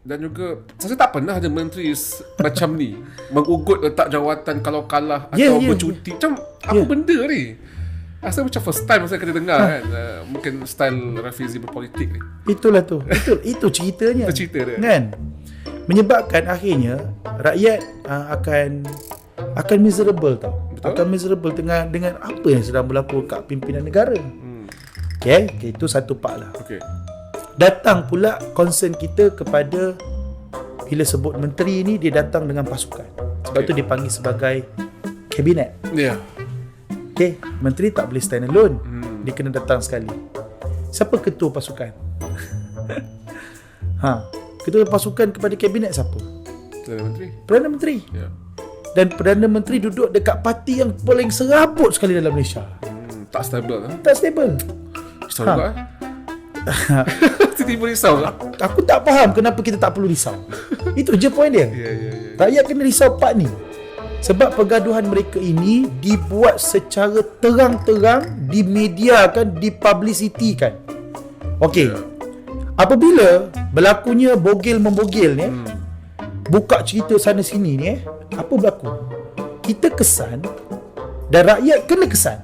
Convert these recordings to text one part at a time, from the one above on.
Dan juga Saya tak pernah ada menteri Macam ni Mengugut letak jawatan Kalau kalah Ya, Atau ya, bercuti Macam Apa Ya. benda ni Rasa macam first time Saya kena dengar kan uh, Mungkin style Rafizi berpolitik ni Itulah tu. Itu itu ceritanya. Itu cerita dia. Kan? Menyebabkan akhirnya rakyat uh, akan akan miserable tau. Betul. Akan miserable dengan dengan apa yang sedang berlaku kat pimpinan negara. hmm. Okay, okay itu satu part lah. Okay Datang pula concern kita kepada bila sebut menteri ni dia datang dengan pasukan. Sebab Okay. tu dipanggil sebagai kabinet. Ya yeah. Okay, menteri tak boleh stand alone. hmm. Dia kena datang sekali. Siapa ketua pasukan? ha, ketua pasukan kepada kabinet siapa? Perdana Menteri Perdana Menteri. Ya yeah. Dan Perdana Menteri duduk dekat parti yang paling serabut sekali dalam Malaysia. hmm. Tak stable lah Tak stable. Ha. juga eh Tiba-tiba risau lah Aku tak faham kenapa kita tak perlu risau. Itu je point dia. Ya ya ya Rakyat kena risau part ni. Sebab pergaduhan mereka ini dibuat secara terang-terang, dimediakan, dipublicitikan. Okey. Ya. Apabila berlakunya bogil-membogil ni, Hmm. buka cerita sana sini ni eh, apa berlaku? Kita kesan dan rakyat kena kesan.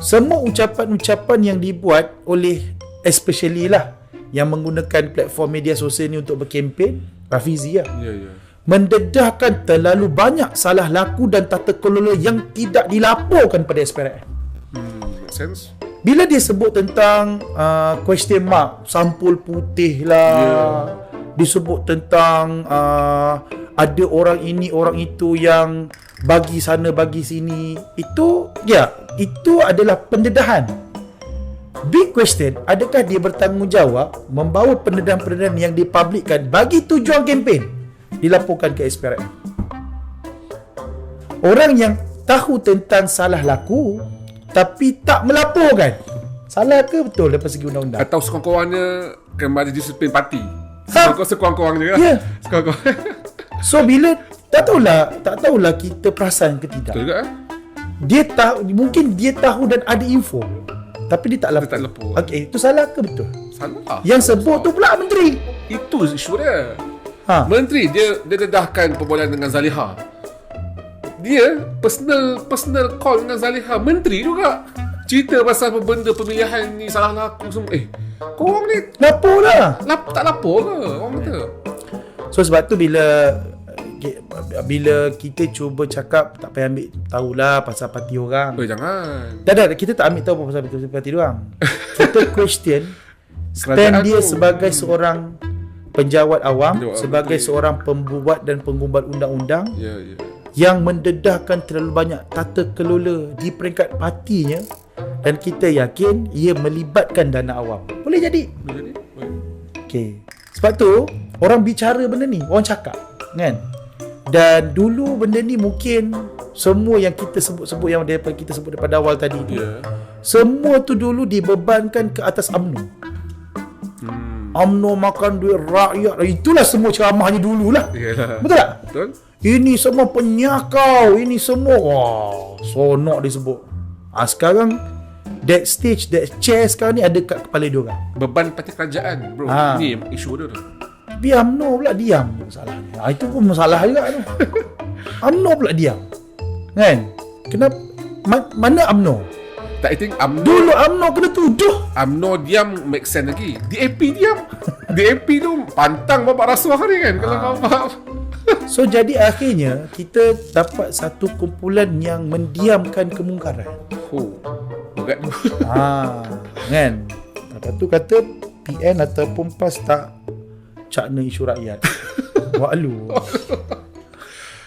Semua ucapan-ucapan yang dibuat oleh especially lah yang menggunakan platform media sosial ni untuk berkempen, Rafizi lah Ya ya mendedahkan terlalu banyak salah laku dan tata kelola yang tidak dilaporkan pada SPRM. hmm. Make sense Bila dia sebut tentang uh, question mark, sampul putih lah, Yeah. disebut tentang uh, ada orang ini, orang itu yang bagi sana, bagi sini, itu ya, itu adalah pendedahan. Big question, adakah dia bertanggungjawab membawa pendedahan-pendedahan yang dipublikkan bagi tujuan kempen dilaporkan ke SPRM? Orang yang tahu tentang salah laku tapi tak melaporkan. Salah ke betul daripada segi undang-undang? Atau sekurang-kurangnya ada disiplin parti Ha. Sekurang- Sekurang-kurangnya lah Ya. Sekurang-kurangnya So bila tak tahulah, tak tahulah kita perasan ke tidak. Betul juga eh Dia tahu mungkin dia tahu dan ada info tapi dia tak Dia lapor. tak lapor Okey, itu salah ke betul? Salah Yang sebut tu pula menteri. Itu isu dia Ha. Menteri dia dia dedahkan perbualan dengan Zaliha. Dia personal personal call dengan Zaliha. Menteri juga. Cerita pasal benda pemilihan ni salah laku semua. Eh, korang ni Lapor lah. lap, tak lapor ke? Orang kata. So sebab tu bila bila kita cuba cakap tak payah ambil tahulah pasal parti orang. Eh, jangan. Tak ada, kita tak ambil tahu pasal parti, orang. Kita question stand Kerajaan dia tu. sebagai seorang penjawat awam, Penjawat sebagai betul. seorang pembuat dan pengumbat undang-undang Ya, ya. yang mendedahkan terlalu banyak tata kelola di peringkat partinya dan kita yakin ia melibatkan dana awam. Boleh jadi. Boleh jadi? Boleh. Okey. Sebab tu orang bicara benda ni, orang cakap, kan? Dan dulu benda ni mungkin semua yang kita sebut-sebut yang daripada kita sebut daripada awal tadi tu. Ya. Semua tu dulu dibebankan ke atas UMNO. Hmm. UMNO makan duit rakyat. Itulah semua ceramahnya dululah. Yalah. Betul tak? Betul? Ini semua penyakau, ini semua wah, sonok disebut. Ah sekarang that stage, that chair sekarang ni ada kat kepala dia orang. Beban parti kerajaan, bro. Ha. Ni isu dia tu. Biar UMNO pula diam masalahnya. Ah, itu pun masalah juga tu. UMNO pula diam. Kan? Kenapa ma- mana UMNO? Tak, I think UMNO, Dulu UMNO kena tuduh. UMNO diam make sense lagi. DAP diam. DAP tu pantang bapak rasuah ni kan. Kalau kau faham. So jadi akhirnya kita dapat satu kumpulan yang mendiamkan kemungkaran. Oh. Berat tu. ha, kan? Lepas tu kata PN ataupun PAS tak cakna isu rakyat. Wak lu.